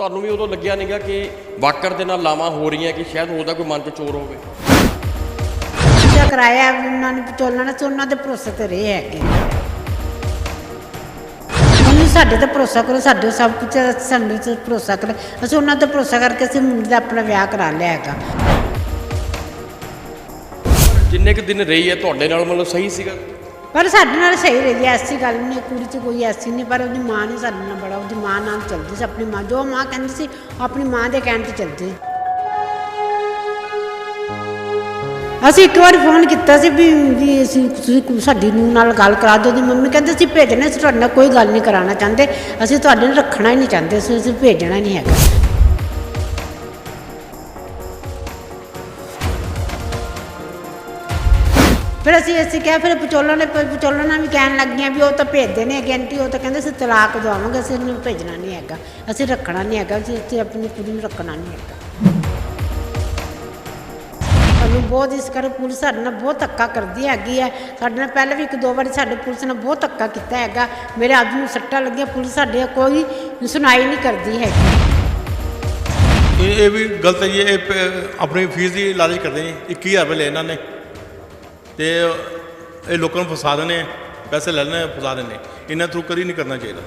ਤੁਹਾਨੂੰ ਵੀ ਉਦੋਂ ਲੱਗਿਆ ਨਹੀਂਗਾ ਕਿ ਵਾਕਰ ਦੇ ਨਾਲ ਲਾਵਾਂ ਹੋ ਰਹੀਆਂ ਕਿ ਸ਼ਾਇਦ ਉਹਦਾ ਕੋਈ ਮਨ 'ਚ ਚੋਰ ਹੋਵੇ? ਜਿਹੜਾ ਕਰਾਇਆ ਉਹਨਾਂ ਨੇ ਵਿਚੋਲਣਾ ਤੇ ਉਹਨਾਂ ਦੇ ਭਰੋਸੇ ਤੇ ਰਹੇ ਹੈਗੇ। ਉਹਨੂੰ ਸਾਡੇ ਤੇ ਭਰੋਸਾ ਕਰੋ ਸਾਡੇ ਸਭ ਕੁਝ ਸਾਡੇ ਤੇ ਭਰੋਸਾ ਕਰ। ਅਸੀਂ ਉਹਨਾਂ ਤੇ ਭਰੋਸਾ ਕਰਕੇ ਅਸੀਂ ਮੁੰਡੇ ਦਾ ਆਪਣਾ ਵਿਆਹ ਕਰਾ ਲਿਆ ਹੈਗਾ। ਜਿੰਨੇ ਕੁ ਦਿਨ ਰਹੀ ਹੈ ਤੁਹਾਡੇ ਨਾਲ ਮਤਲਬ ਸਹੀ ਸੀਗਾ? ਪਰ ਸਾਡੇ ਨਾਲ ਸਹੀ ਰਹੀ ਹੈ, ਐਸੀ ਗੱਲ ਨਹੀਂ, ਕੁੜੀ 'ਚ ਕੋਈ ਐਸੀ ਨਹੀਂ, ਪਰ ਉਹਦੀ ਮਾਂ ਨੇ ਸਾਡੇ ਨਾਲ ਬੜਾ, ਉਹਦੀ ਮਾਂ ਨਾਲ ਚੱਲਦੀ ਸੀ ਆਪਣੀ ਮਾਂ, ਜੋ ਮਾਂ ਕਹਿੰਦੀ ਸੀ, ਉਹ ਆਪਣੀ ਮਾਂ ਦੇ ਕਹਿਣ ਤੇ ਚੱਲਦੀ। ਸੀ ਅਸੀਂ ਇੱਕ ਵਾਰ ਫੋਨ ਕੀਤਾ ਸੀ ਵੀ ਵੀ ਅਸੀਂ, ਤੁਸੀਂ ਸਾਡੀ ਨੂੰ ਨਾਲ ਗੱਲ ਕਰਾ ਦਿਓ ਦੀ ਮੰਮੀ ਕਹਿੰਦੇ ਅਸੀਂ ਭੇਜਣਾ, ਅਸੀਂ ਤੁਹਾਡੇ ਨਾਲ ਕੋਈ ਗੱਲ ਨਹੀਂ ਕਰਾਉਣਾ ਚਾਹੁੰਦੇ, ਅਸੀਂ ਤੁਹਾਡੇ ਨਾਲ ਰੱਖਣਾ ਹੀ ਨਹੀਂ ਚਾਹੁੰਦੇ, ਅਸੀਂ ਅਸੀਂ ਭੇਜਣਾ ਹੀ ਨਹੀਂ ਹੈਗਾ। ਫਿਰ ਅਸੀਂ ਅਸੀਂ ਕਿਹਾ, ਫਿਰ ਵਿਚੋਲਣ ਨੇ ਵਿਚੋਲਣ ਨਾਲ ਵੀ ਕਹਿਣ ਲੱਗੀਆਂ ਵੀ ਉਹ ਤਾਂ ਭੇਜਦੇ ਨੇ ਗੈਂਟੀ ਉਹ ਤਾਂ ਕਹਿੰਦੇ ਅਸੀਂ ਤਲਾਕ ਦਵਾਵਾਂਗੇ, ਅਸੀਂ ਇਹਨੂੰ ਭੇਜਣਾ ਨਹੀਂ ਹੈਗਾ, ਅਸੀਂ ਰੱਖਣਾ ਨਹੀਂ ਹੈਗਾ, ਅਸੀਂ ਇੱਥੇ ਆਪਣੀ ਕੁੜੀ ਨੂੰ ਰੱਖਣਾ ਨਹੀਂ ਹੈਗਾ। ਸਾਨੂੰ ਬਹੁਤ ਇਸ ਕਰ ਪੁਲਿਸ ਸਾਡੇ ਨਾਲ ਬਹੁਤ ਧੱਕਾ ਕਰਦੀ ਹੈਗੀ ਹੈ। ਸਾਡੇ ਨਾਲ ਪਹਿਲਾਂ ਵੀ ਇੱਕ ਦੋ ਵਾਰੀ ਸਾਡੇ ਪੁਲਿਸ ਨੇ ਬਹੁਤ ਧੱਕਾ ਕੀਤਾ ਹੈਗਾ। ਮੇਰੇ ਆਦਮੀ ਨੂੰ ਸੱਟਾਂ ਲੱਗੀਆਂ, ਪੁਲਿਸ ਸਾਡੇ ਕੋਈ ਸੁਣਾਈ ਨਹੀਂ ਕਰਦੀ ਹੈਗੀ। ਇਹ ਇਹ ਵੀ ਗਲਤ ਹੈ ਜੀ, ਇਹ ਪ- ਆਪਣੀ ਫੀਸ ਦੀ ਲਾਲਚ ਕਰਦੇ ਨੇ 21000 ਰੁਪਏ ਲਏ ਇਹਨਾਂ ਨੇ। ਤੇ ਇਹ ਲੋਕਾਂ ਨੂੰ ਫਸਾ ਦਿੰਦੇ ਪੈਸੇ ਲੈ ਲੈਣੇ ਫਸਾ ਦਿੰਦੇ ਇਹਨਾਂ ਥਰੂ ਕਦੀ ਨਹੀਂ ਕਰਨਾ ਚਾਹੀਦਾ।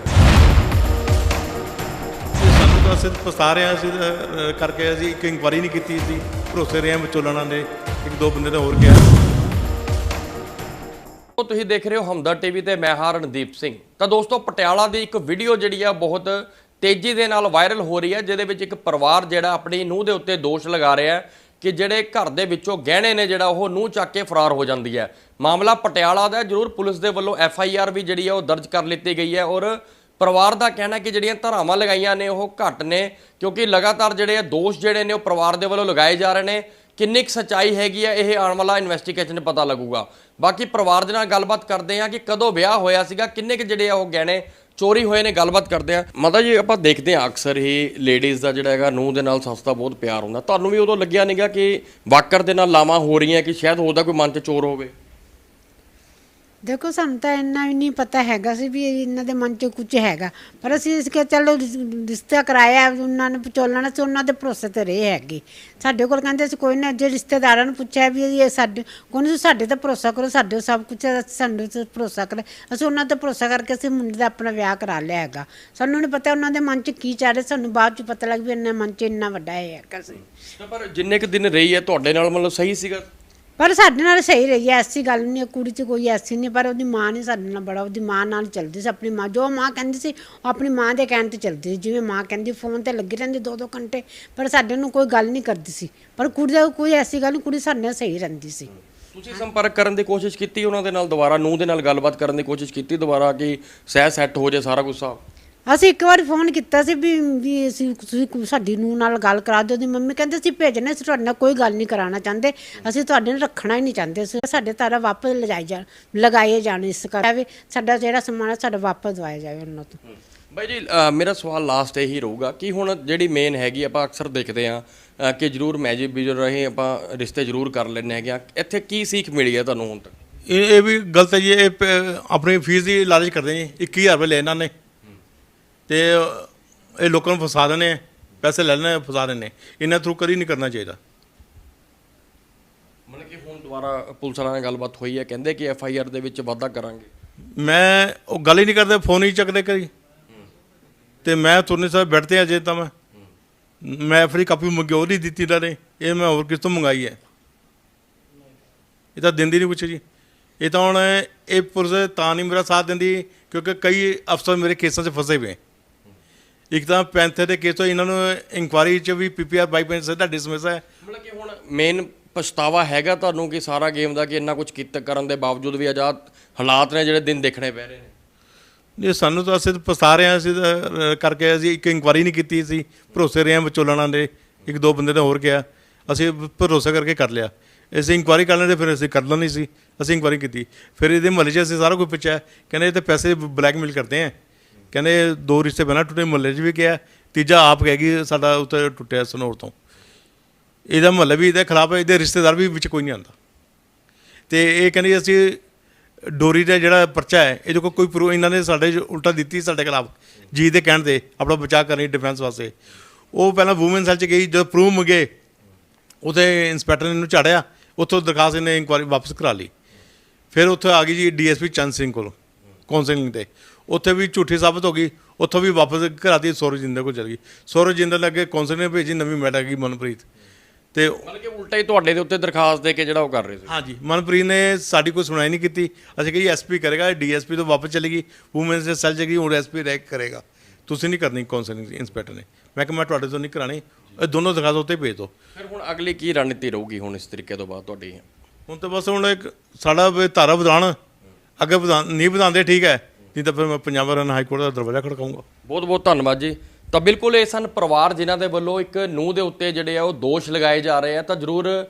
ਤੇ ਸਾਨੂੰ ਤਾਂ ਅਸੀਂ ਪਛਤਾ ਰਹੇ ਹਾਂ, ਅਸੀਂ ਕਰਕੇ ਅਸੀਂ ਇੱਕ ਇਨਕੁਆਰੀ ਨਹੀਂ ਕੀਤੀ ਸੀ ਭਰੋਸੇ ਰਹੇ ਹਾਂ ਵਿਚੋਲਣਾ ਦੇ, ਇੱਕ ਦੋ ਬੰਦੇ ਨੇ ਹੋਰ ਗਿਆ ਉਹ ਤੁਸੀਂ ਦੇਖ ਰਹੇ ਹੋ ਹਮਦਰ ਟੀਵੀ ਤੇ, ਮੈਂ ਹਾਂ ਰਣਦੀਪ ਸਿੰਘ। ਤਾਂ ਦੋਸਤੋ, ਪਟਿਆਲਾ ਦੀ ਇੱਕ ਵੀਡੀਓ ਜਿਹੜੀ ਆ, ਬਹੁਤ ਤੇਜ਼ੀ ਦੇ ਨਾਲ ਵਾਇਰਲ ਹੋ ਰਹੀ ਹੈ ਜਿਹਦੇ ਵਿੱਚ ਇੱਕ ਪਰਿਵਾਰ ਜਿਹੜਾ ਆਪਣੀ ਨੂੰਹ ਦੇ ਉੱਤੇ ਦੋਸ਼ ਲਗਾ ਰਿਹਾ ਕਿ ਜਿਹੜੇ ਘਰ ਦੇ ਵਿੱਚੋਂ ਗਹਿਣੇ ਨੇ ਜਿਹੜਾ ਉਹ ਨੂੰਹ ਚੱਕ ਕੇ ਫਰਾਰ ਹੋ ਜਾਂਦੀ ਹੈ। ਮਾਮਲਾ ਪਟਿਆਲਾ ਦਾ ਜ਼ਰੂਰ ਪੁਲਿਸ ਦੇ ਵੱਲੋਂ ਐਫ ਆਈ ਆਰ ਵੀ ਜਿਹੜੀ ਹੈ ਉਹ ਦਰਜ ਕਰ ਲਿੱਤੀ ਗਈ ਹੈ ਔਰ ਪਰਿਵਾਰ ਦਾ ਕਹਿਣਾ ਕਿ ਜਿਹੜੀਆਂ ਧਾਰਾਵਾਂ ਲਗਾਈਆਂ ਨੇ ਉਹ ਘੱਟ ਨੇ ਕਿਉਂਕਿ ਲਗਾਤਾਰ ਜਿਹੜੇ ਆ ਦੋਸ਼ ਜਿਹੜੇ ਨੇ ਉਹ ਪਰਿਵਾਰ ਦੇ ਵੱਲੋਂ ਲਗਾਏ ਜਾ ਰਹੇ ਨੇ। ਕਿੰਨੀ ਕੁ ਸੱਚਾਈ ਹੈਗੀ ਹੈ ਇਹ ਆਉਣ ਵਾਲਾ ਇਨਵੈਸਟੀਗੇਸ਼ਨ ਪਤਾ ਲੱਗੂਗਾ। ਬਾਕੀ ਪਰਿਵਾਰ ਦੇ ਨਾਲ ਗੱਲਬਾਤ ਕਰਦੇ ਹਾਂ ਕਿ ਕਦੋਂ ਵਿਆਹ ਹੋਇਆ ਸੀਗਾ, ਕਿੰਨੇ ਕੁ ਜਿਹੜੇ ਆ ਉਹ ਗਹਿਣੇ ਚੋਰੀ ਹੋਏ ਨੇ, ਗੱਲਬਾਤ ਕਰਦੇ ਆ। ਮਾਤਾ ਜੀ, ਆਪਾਂ ਦੇਖਦੇ ਆ ਅਕਸਰ ਹੀ ਲੇਡੀਜ਼ ਦਾ ਜਿਹੜਾ ਹੈਗਾ, ਨੂੰਹ ਦੇ ਨਾਲ ਸੱਸ ਦਾ ਬਹੁਤ ਪਿਆਰ ਹੁੰਦਾ। ਤੁਹਾਨੂੰ ਵੀ ਉਦੋਂ ਲੱਗਿਆ ਨਹੀਂਗਾ ਕਿ ਵਾਕਰ ਦੇ ਨਾਲ ਲਾਵਾਂ ਹੋ ਰਹੀਆਂ, ਕਿ ਸ਼ਾਇਦ ਉਹਦਾ ਕੋਈ ਮਨ 'ਚ ਚੋਰ ਹੋਵੇ? ਦੇਖੋ, ਸਾਨੂੰ ਤਾਂ ਇੰਨਾ ਵੀ ਨਹੀਂ ਪਤਾ ਹੈਗਾ ਸੀ ਵੀ ਇਹਨਾਂ ਦੇ ਮਨ 'ਚ ਕੁਝ ਹੈਗਾ। ਪਰ ਅਸੀਂ ਇਸ ਕੇ ਚਲੋ ਰਿਸ- ਰਿਸ਼ਤਾ ਕਰਾਇਆ, ਉਹਨਾਂ ਨੇ ਵਿਚੋਲਣਾ ਤੇ ਉਹਨਾਂ ਦੇ ਭਰੋਸੇ ਤੇ ਰਹੇ ਹੈਗੇ। ਸਾਡੇ ਕੋਲ ਕਹਿੰਦੇ ਸੀ, ਕੋਈ ਨਾ ਜੇ ਰਿਸ਼ਤੇਦਾਰਾਂ ਨੂੰ ਪੁੱਛਿਆ ਵੀ ਇਹ ਸਾਡੇ, ਕੋਈ ਨਹੀਂ ਸਾਡੇ ਤੇ ਭਰੋਸਾ ਕਰੋ, ਸਾਡੇ ਸਭ ਕੁਝ ਸਾਡੇ ਤੇ ਭਰੋਸਾ ਕਰ, ਅਸੀਂ ਉਹਨਾਂ ਤੇ ਭਰੋਸਾ ਕਰਕੇ ਅਸੀਂ ਮੁੰਡੇ ਦਾ ਆਪਣਾ ਵਿਆਹ ਕਰਾ ਲਿਆ ਹੈਗਾ। ਸਾਨੂੰ ਨਹੀਂ ਪਤਾ ਉਹਨਾਂ ਦੇ ਮਨ 'ਚ ਕੀ ਚੱਲ ਰਿਹਾ, ਸਾਨੂੰ ਬਾਅਦ 'ਚ ਪਤਾ ਲੱਗ ਵੀ ਇਹਨਾਂ ਮਨ 'ਚ ਇੰਨਾ ਵੱਡਾ ਇਹ ਹੈਗਾ ਸੀ। ਪਰ ਜਿੰਨੇ ਕੁ ਦਿਨ ਰਹੀ ਹੈ, ਤੁਹਾਡੇ ਨਾਲ ਮਤਲਬ ਸਹੀ ਸੀਗਾ? ਪਰ ਸਾਡੇ ਨਾਲ ਸਹੀ ਰਹੀ ਹੈ ਐਸੀ ਗੱਲ ਨਹੀਂ ਹੈ, ਕੁੜੀ 'ਚ ਕੋਈ ਐਸੀ ਨਹੀਂ ਪਰ ਉਹਦੀ ਮਾਂ ਨੇ ਸਾਡੇ ਨਾਲ ਬੜਾ ਉਹਦੀ ਮਾਂ ਨਾਲ ਚੱਲਦੀ ਸੀ ਆਪਣੀ ਮਾਂ ਜੋ ਮਾਂ ਕਹਿੰਦੀ ਸੀ ਉਹ ਆਪਣੀ ਮਾਂ ਦੇ ਕਹਿਣ ਤੇ ਚੱਲਦੀ ਸੀ ਜਿਵੇਂ ਮਾਂ ਕਹਿੰਦੀ ਫੋਨ ਤੇ ਲੱਗੀ ਰਹਿੰਦੀ ਦੋ ਦੋ ਘੰਟੇ ਪਰ ਸਾਡੇ ਨੂੰ ਕੋਈ ਗੱਲ ਨਹੀਂ ਕਰਦੀ ਸੀ ਪਰ ਕੁੜੀ ਦਾ ਕੋਈ ਐਸੀ ਗੱਲ ਨਹੀਂ ਕੁੜੀ ਸਾਡੇ ਨਾਲ ਸਹੀ ਰਹਿੰਦੀ ਸੀ। ਤੁਸੀਂ ਸੰਪਰਕ ਕਰਨ ਦੀ ਕੋਸ਼ਿਸ਼ ਕੀਤੀ ਉਹਨਾਂ ਦੇ ਨਾਲ ਦੁਬਾਰਾ ਨੂੰਹ ਦੇ ਨਾਲ ਗੱਲਬਾਤ ਕਰਨ ਦੀ ਕੋਸ਼ਿਸ਼ ਕੀਤੀ ਦੁਬਾਰਾ ਕਿ ਸਹਿ ਸੈੱਟ ਹੋ ਜਾਏ ਸਾਰਾ ਕੁਝ ਸਾਫ਼ ਅਸੀਂ ਇੱਕ ਵਾਰ ਫੋਨ ਕੀਤਾ ਸੀ ਵੀ ਵੀ ਅਸੀਂ ਤੁਸੀਂ ਕੋਈ ਸਾਡੀ ਨੂੰ ਨਾਲ ਗੱਲ ਕਰਾ ਦਿਓ ਦੀ ਮੰਮੀ ਕਹਿੰਦੇ ਅਸੀਂ ਭੇਜਣਾ ਅਸੀਂ ਤੁਹਾਡੇ ਨਾਲ ਕੋਈ ਗੱਲ ਨਹੀਂ ਕਰਾਉਣਾ ਚਾਹੁੰਦੇ ਅਸੀਂ ਤੁਹਾਡੇ ਨਾਲ ਰੱਖਣਾ ਹੀ ਨਹੀਂ ਚਾਹੁੰਦੇ ਅਸੀਂ ਸਾਡੇ ਤਾਰਾ ਵਾਪਸ ਲਜਾਈ ਜਾਣ ਲਗਾਏ ਜਾਣ ਇਸ ਕਰਕੇ ਸਾਡਾ ਜਿਹੜਾ ਸਮਾਨ ਹੈ ਸਾਡਾ ਵਾਪਸ ਦਵਾਇਆ ਜਾਵੇ ਉਹਨਾਂ ਤੋਂ। ਬਾਈ ਜੀ ਅ, ਮੇਰਾ ਸਵਾਲ ਲਾਸਟ ਇਹੀ ਰਹੂਗਾ ਕਿ ਹੁਣ ਜਿਹੜੀ ਮੇਨ ਹੈਗੀ ਆਪਾਂ ਅਕਸਰ ਦੇਖਦੇ ਆ ਕਿ ਜਰੂਰ ਮੈਜਿਕ ਵੀਡੀਓ ਰਹੇ ਆਪਾਂ ਰਿਸ਼ਤੇ ਜਰੂਰ ਕਰ ਲੈਣੇ ਹੈਗੇ ਆ ਇੱਥੇ ਕੀ ਸੀਖ ਮਿਲੀ ਹੈ ਤੁਹਾਨੂੰ ਹੁਣ ਤੱਕ? ਇਹ ਇਹ ਵੀ ਗਲਤ ਹੈ ਜੀ ਇਹ ਪ- ਆਪਣੀ ਫੀਸ ਦੀ ਲਾਲਚ ਕਰਦੇ ਨੇ 21000 ਰੁਪਏ ਲਏ ਇਹਨਾਂ ਨੇ। ਤੇ ਇਹ ਲੋਕਾਂ ਨੂੰ ਫਸਾ ਆ ਪੈਸੇ ਲੈ ਲੈਣੇ ਫਸਾ ਦਿੰਦੇ ਇਹਨਾਂ ਥਰੂ ਕਦੀ ਨਹੀਂ ਕਰਨਾ ਚਾਹੀਦਾ। ਮਤਲਬ ਕਿ ਹੁਣ ਦੁਬਾਰਾ ਪੁਲਿਸ ਵਾਲਿਆਂ ਨਾਲ ਗੱਲਬਾਤ ਹੋਈ ਹੈ ਕਹਿੰਦੇ ਕਿ ਐਫ ਆਈ ਆਰ ਦੇ ਵਿੱਚ ਵਾਧਾ ਕਰਾਂਗੇ। ਮੈਂ ਉਹ ਗੱਲ ਹੀ ਨਹੀਂ ਕਰਦੇ ਫੋਨ ਹੀ ਚੱਕਦੇ ਕਰੀ ਤੇ ਮੈਂ ਤੁਰਨੇ ਸਾਹਿਬ ਬੈਠਦੇ ਅਜੇ ਤਾਂ ਮੈਂ। ਮੈਂ ਫਰੀ ਕਾਪੀ ਮੰਗੀ ਉਹ ਨਹੀਂ ਦਿੱਤੀ ਇਹਨਾਂ ਨੇ। ਇਹ ਮੈਂ ਹੋਰ ਕਿਸ ਤੋਂ ਮੰਗਾਈ ਹੈ? ਇਹ ਤਾਂ ਦਿੰਦੀ ਨਹੀਂ ਕੁਛ ਜੀ। ਇਹ ਤਾਂ ਹੁਣ ਇਹ ਪੁਲਿਸ ਤਾਂ ਨਹੀਂ ਮੇਰਾ ਸਾਥ ਦਿੰਦੀ ਕਿਉਂਕਿ ਕਈ ਅਫਸਰ ਮੇਰੇ ਕੇਸਾਂ 'ਚ ਫਸੇ ਹੋਏ ਇੱਕ ਤਾਂ ਪੈਂਥੇ ਦੇ ਕੇਸ ਤੋਂ ਇਹਨਾਂ ਨੂੰ ਇਨਕੁਆਰੀ 'ਚ ਵੀ ਪੀਪੀਆਰ ਬਾਈ ਪੈਂਸ ਸਿੱਧਾ ਡਿਸਮਿਸ ਹੈ। ਮਤਲਬ ਕਿ ਹੁਣ ਮੇਨ ਪਛਤਾਵਾ ਹੈਗਾ ਤੁਹਾਨੂੰ ਕਿ ਸਾਰਾ ਗੇਮ ਦਾ ਕਿ ਇੰਨਾ ਕੁਝ ਕੀਤਾ ਕਰਨ ਦੇ ਬਾਵਜੂਦ ਵੀ ਆਜ਼ਾਦ ਹਾਲਾਤ ਨੇ ਜਿਹੜੇ ਦਿਨ ਦੇਖਣੇ ਪੈ ਰਹੇ ਨੇ? ਇਹ ਸਾਨੂੰ ਤਾਂ ਅਸੀਂ ਪਛਤਾ ਰਹੇ ਹਾਂ ਅਸੀਂ ਕਰਕੇ ਅਸੀਂ ਇੱਕ ਇਨਕੁਆਰੀ ਨਹੀਂ ਕੀਤੀ ਸੀ। ਭਰੋਸੇ ਰਹੇ ਹਾਂ ਵਿਚੋਲਣਾ ਦੇ ਇੱਕ ਦੋ ਬੰਦੇ ਨੇ ਹੋਰ ਕਿਹਾ। ਅਸੀਂ ਭਰੋਸਾ ਕਰਕੇ ਕਰ ਲਿਆ। ਅਸੀਂ ਇਨਕੁਆਰੀ ਕਰ ਲੈਂਦੇ ਫਿਰ ਅਸੀਂ ਕਰ ਲੈਣੀ ਸੀ। ਅਸੀਂ ਇਨਕੁਆਰੀ ਕੀਤੀ। ਫਿਰ ਇਹਦੇ ਮਹੱਲੇ 'ਚ ਅਸੀਂ ਸਾਰਾ ਕੁਝ ਪੁੱਛਿਆ। ਕਹਿੰਦੇ ਇਹ ਤੇ ਪੈਸੇ ਬਲੈਕਮੇਲ ਕਰਦੇ ਆ। ਕਹਿੰਦੇ ਦੋ ਰਿਸ਼ਤੇ ਪਹਿਲਾਂ ਟੁੱਟੇ, ਮੁਹੱਲੇ 'ਚ ਵੀ ਕਿਹਾ ਤੀਜਾ ਆਪ ਕਹਿ ਗਈ ਸਾਡਾ ਉੱਥੇ ਟੁੱਟਿਆ ਸਨੌਰ ਤੋਂ। ਇਹਦਾ ਮਹੱਲਾ ਵੀ ਇਹਦੇ ਖਿਲਾਫ, ਇਹਦੇ ਰਿਸ਼ਤੇਦਾਰ ਵੀ ਵਿੱਚ ਕੋਈ ਨਹੀਂ ਆਉਂਦਾ। ਤੇ ਇਹ ਕਹਿੰਦੇ ਅਸੀਂ ਡੋਰੀ ਦਾ ਜਿਹੜਾ ਪਰਚਾ ਹੈ, ਇਹਦੇ ਕੋਲ ਕੋਈ ਪ੍ਰੂਫ ਇਹਨਾਂ ਨੇ ਸਾਡੇ ਜੋ ਉਲਟਾ ਦਿੱਤੀ ਸਾਡੇ ਖਿਲਾਫ। ਜੀ ਦੇ ਕਹਿਣ ਤੇ ਆਪਣਾ ਬਚਾਅ ਕਰਨੀ ਡਿਫੈਂਸ ਵਾਸਤੇ। ਉਹ ਪਹਿਲਾਂ ਵੂਮਨ ਸੈਲ ਚ ਗਈ, ਜਦੋਂ ਪ੍ਰੂਫ ਮੰਗੇ ਉਹਦੇ ਇੰਸਪੈਕਟਰ ਨੇ ਇਹਨੂੰ ਝਾੜਿਆ, ਉੱਥੋਂ ਦਰਖਾਸਤ ਇਹਨੇ ਇਨਕੁਆਰੀ ਵਾਪਸ ਕਰਾ ਲਈ। ਫਿਰ ਉੱਥੇ ਆ ਗਈ ਜੀ ਡੀਐਸਪੀ ਚੰਦ ਸਿੰਘ ਕੋਲ ਕਾਉਂਸਲਿੰਗ ਤੇ। ਉੱਥੇ ਵੀ ਝੂਠੀ ਸਾਬਤ ਹੋ ਗਈ ਉੱਥੋਂ ਵੀ ਵਾਪਸ ਕਰਾਤੀ ਸੌਰਵ ਜਿੰਦਲ ਕੋਲ ਚਲ ਗਈ। ਸੌਰਵ ਜਿੰਦਲ ਅੱਗੇ ਕਾਉਂਸਲਿੰਗ ਨੇ ਭੇਜੀ ਨਵੀਂ ਮੈਟ ਹੈਗੀ ਮਨਪ੍ਰੀਤ। ਤੇ ਮਤਲਬ ਕਿ ਉਲਟਾ ਹੀ ਤੁਹਾਡੇ ਦੇ ਉੱਤੇ ਦਰਖਾਸਤ ਦੇ ਕੇ ਜਿਹੜਾ ਉਹ ਕਰ ਰਹੇ ਸੀ। ਹਾਂਜੀ ਮਨਪ੍ਰੀਤ ਨੇ ਸਾਡੀ ਕੋਈ ਸੁਣਾਈ ਨਹੀਂ ਕੀਤੀ। ਅਸੀਂ ਕਹੀ ਐਸਪੀ ਕਰੇਗਾ ਡੀਐਸਪੀ ਤੋਂ ਵਾਪਸ ਚਲੀ ਗਈ। ਵੂਮਨ ਦੇ ਸੈਲ ਚ ਗਈ ਹੁਣ ਐਸਪੀ ਰੈਕ ਕਰੇਗਾ। ਤੁਸੀਂ ਨਹੀਂ ਕਰਨੀ ਕਾਉਂਸਲਿੰਗ ਇੰਸਪੈਕਟਰ ਨੇ। ਮੈਂ ਕਿਹਾ ਮੈਂ ਤੁਹਾਡੇ ਤੋਂ ਨਹੀਂ ਕਰਾਣੀ ਇਹ ਦੋਨੋਂ ਦਰਖਾਸਤ ਉੱਤੇ ਭੇਜ ਦਿਓ। ਫਿਰ ਹੁਣ ਅਗਲੀ ਕੀ ਰਣਨੀਤੀ ਰਹੂਗੀ ਹੁਣ ਇਸ ਤਰੀਕੇ ਤੋਂ ਬਾਅਦ ਤੁਹਾਡੀ? ਹੁਣ ਤਾਂ ਬਸ ਹੁਣ ਇੱਕ ਸਾਡਾ ਧਾਰਾ ਵਧਾਉਣ। ਅੱਗੇ ਵਧਾ ਨਹੀਂ ਵਧਾਉਂਦੇ ਠੀਕ ਹੈ। ਨਹੀਂ ਤਾਂ ਫਿਰ ਮੈਂ ਪੰਜਾਬ ਹਰਿਆਣਾ ਹਾਈ ਕੋਰਟ ਦਾ ਦਰਵਾਜ਼ਾ ਖੜਕਾਊਂਗਾ। ਬਹੁਤ ਬਹੁਤ ਧੰਨਵਾਦ ਜੀ। ਤਾਂ ਬਿਲਕੁਲ ਇਹ ਸਨ ਪਰਿਵਾਰ ਜਿਨ੍ਹਾਂ ਦੇ ਵੱਲੋਂ ਇੱਕ ਨੂੰਹ ਦੇ ਉੱਤੇ ਜਿਹੜੇ ਆ ਉਹ ਦੋਸ਼ ਲਗਾਏ ਜਾ ਰਹੇ ਆ। ਤਾਂ ਜ਼ਰੂਰ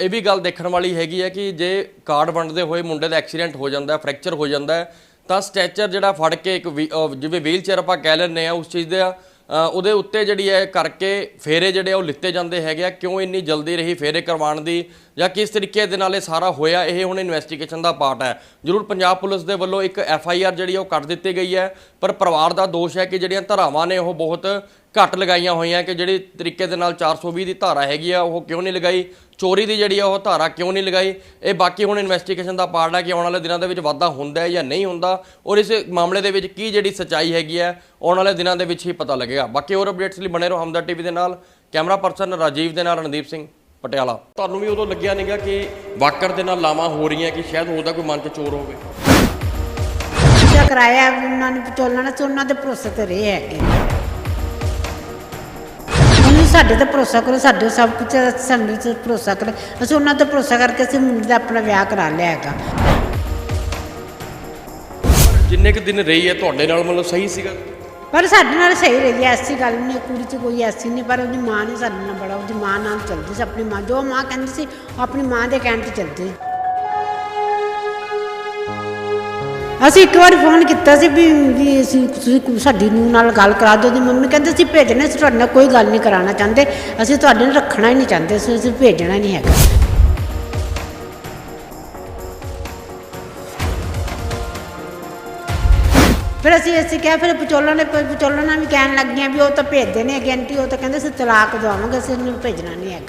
ਇਹ ਵੀ ਗੱਲ ਦੇਖਣ ਵਾਲੀ ਹੈਗੀ ਹੈ ਕਿ ਜੇ ਕਾਰਡ ਵੰਡਦੇ ਹੋਏ ਮੁੰਡੇ ਦਾ ਐਕਸੀਡੈਂਟ ਹੋ ਜਾਂਦਾ ਫ੍ਰੈਕਚਰ ਹੋ ਜਾਂਦਾ ਤਾਂ ਸਟੈਚਰ ਜਿਹੜਾ ਫੜ ਕੇ ਇੱਕ ਵੀ- ਜਿਵੇਂ ਵੀਲ ਚੇਅਰ ਆਪਾਂ ਕਹਿ ਲੈਂਦੇ ਆ ਉਸ ਚੀਜ਼ ਦਾ ਉਹਦੇ ਉੱਤੇ ਜਿਹੜੀ ਹੈ ਕਰਕੇ ਫੇਰੇ ਜਿਹੜੇ ਆ ਉਹ ਲਿੱਤੇ ਜਾਂਦੇ ਹੈਗੇ ਆ। ਕਿਉਂ ਇੰਨੀ ਜਲਦੀ ਰਹੀ ਫੇਰੇ ਕਰਵਾਉਣ ਦੀ? ਜਾਂ ਕਿਸ ਤਰੀਕੇ ਦੇ ਨਾਲ ਇਹ ਸਾਰਾ ਹੋਇਆ? ਇਹ ਹੁਣ ਇਨਵੈਸਟੀਗੇਸ਼ਨ ਦਾ ਪਾਰਟ ਹੈ। ਜ਼ਰੂਰ ਪੰਜਾਬ ਪੁਲਿਸ ਦੇ ਵੱਲੋਂ ਇੱਕ ਐਫ ਆਈ ਆਰ ਜਿਹੜੀ ਉਹ ਕੱਟ ਦਿੱਤੀ ਗਈ ਹੈ। ਪਰ ਪਰਿਵਾਰ ਦਾ ਦੋਸ਼ ਹੈ ਕਿ ਜਿਹੜੀਆਂ ਧਾਰਾਵਾਂ ਨੇ ਉਹ ਬਹੁਤ ਘੱਟ ਲਗਾਈਆਂ ਹੋਈਆਂ ਕਿ ਜਿਹੜੀ ਤਰੀਕੇ ਦੇ ਨਾਲ 420 ਦੀ ਧਾਰਾ ਹੈਗੀ ਆ, ਉਹ ਕਿਉਂ ਨਹੀਂ ਲਗਾਈ? ਚੋਰੀ ਦੀ ਜਿਹੜੀ ਆ ਉਹ ਧਾਰਾ ਕਿਉਂ ਨਹੀਂ ਲਗਾਈ? ਇਹ ਬਾਕੀ ਹੁਣ ਇਨਵੈਸਟੀਗੇਸ਼ਨ ਦਾ ਪਾਰਟ ਹੈ ਕਿ ਆਉਣ ਵਾਲੇ ਦਿਨਾਂ ਦੇ ਵਿੱਚ ਵਾਧਾ ਹੁੰਦਾ ਹੈ ਜਾਂ ਨਹੀਂ ਹੁੰਦਾ ਔਰ ਇਸ ਮਾਮਲੇ ਦੇ ਵਿੱਚ ਕੀ ਜਿਹੜੀ ਸੱਚਾਈ ਹੈਗੀ ਹੈ, ਆਉਣ ਵਾਲੇ ਦਿਨਾਂ ਦੇ ਵਿੱਚ ਹੀ ਪਤਾ ਲੱਗੇਗਾ। ਬਾਕੀ ਹੋਰ ਅਪਡੇਟਸ ਲਈ ਬਣੇ ਰਹੋ ਹਮਦਰ ਟੀਵੀ ਦੇ ਨਾਲ। ਕੈਮਰਾ ਪਰਸਨ ਰਾਜੀਵ ਦੇ ਨਾਲ ਰਣਦੀਪ ਸਿੰਘ ਪਟਿਆਲਾ। ਤੁਹਾਨੂੰ ਵੀ ਉਦੋਂ ਲੱਗਿਆ ਨਹੀਂਗਾ ਕਿ ਵਾਕਰ ਦੇ ਨਾਲ ਲਾਵਾਂ ਹੋ ਰਹੀਆਂ ਕਿ ਸ਼ਾਇਦ ਉਹਦਾ ਕੋਈ ਮਨ 'ਚ ਚੋਰ ਹੋਵੇ? ਜਿਹੜਾ ਕਰਾਇਆ, ਉਹਨਾਂ ਨੇ ਵਿਚੋਲਣਾ ਸੀ ਉਹਨਾਂ ਦੇ ਭਰੋਸੇ ਤੇ ਰਹੇ ਹੈਗੇ। ਸਾਡੇ ਤੇ ਭਰੋਸਾ ਕਰੋ ਸਾਡੇ ਸਭ ਕੁਝ ਸਾਨੂੰ ਤੇ ਭਰੋਸਾ ਕਰੋ। ਅਸੀਂ ਉਹਨਾਂ ਤੇ ਭਰੋਸਾ ਕਰਕੇ ਅਸੀਂ ਮੁੰਡੇ ਦਾ ਆਪਣਾ ਵਿਆਹ ਕਰਾ ਲਿਆ ਹੈਗਾ। ਜਿੰਨੇ ਕੁ ਦਿਨ ਰਹੀ ਹੈ ਤੁਹਾਡੇ ਨਾਲ ਮਤਲਬ ਸਹੀ ਸੀਗਾ? ਪਰ ਸਾਡੇ ਨਾਲ ਸਹੀ ਰਹੀ ਐ ਐਸੀ ਗੱਲ ਨਹੀਂ ਕੁੜੀ 'ਚ ਕੋਈ ਐਸੀ ਨਹੀਂ ਪਰ ਉਹਦੀ ਮਾਂ ਨੇ ਸਾਡੇ ਨਾਲ ਬੜਾ ਉਹਦੀ ਮਾਂ ਨਾਲ ਚੱਲਦੀ ਸੀ ਆਪਣੀ ਮਾਂ ਜੋ ਮਾਂ ਕਹਿੰਦੀ ਸੀ ਆਪਣੀ ਮਾਂ ਦੇ ਕਹਿਣ ਤੇ ਚੱਲਦੀ ਸੀ। ਅਸੀਂ ਇੱਕ ਵਾਰ ਫੋਨ ਕੀਤਾ ਸੀ ਵੀ ਵੀ ਅਸੀਂ ਤੁਸੀਂ ਸਾਡੀ ਨੂੰ ਨਾਲ ਗੱਲ ਕਰਾ ਦਿਓ ਦੀ ਮੰਮੀ ਕਹਿੰਦੇ ਅਸੀਂ ਭੇਜਣਾ ਅਸੀਂ ਤੁਹਾਡੇ ਨਾਲ ਕੋਈ ਗੱਲ ਨਹੀਂ ਕਰਾਉਣਾ ਚਾਹੁੰਦੇ। ਅਸੀਂ ਤੁਹਾਡੇ ਨਾਲ ਰੱਖਣਾ ਹੀ ਨਹੀਂ ਚਾਹੁੰਦੇ, ਅਸੀਂ ਅਸੀਂ ਭੇਜਣਾ ਨਹੀਂ ਹੈਗਾ। ਫਿਰ ਅਸੀਂ ਅਸੀਂ ਕਿਹਾ, ਫਿਰ ਵਿਚੋਲਣ ਨੇ ਵਿਚੋਲਣਾ ਵੀ ਕਹਿਣ ਲੱਗੀਆਂ ਵੀ ਉਹ ਤਾਂ ਭੇਜਦੇ ਨੇ ਗੈਂਟੀ ਉਹ ਤਾਂ ਕਹਿੰਦੇ ਅਸੀਂ ਤਲਾਕ ਦਵਾਵਾਂਗੇ, ਅਸੀਂ ਇਹਨੂੰ ਭੇਜਣਾ ਨਹੀਂ ਹੈਗਾ।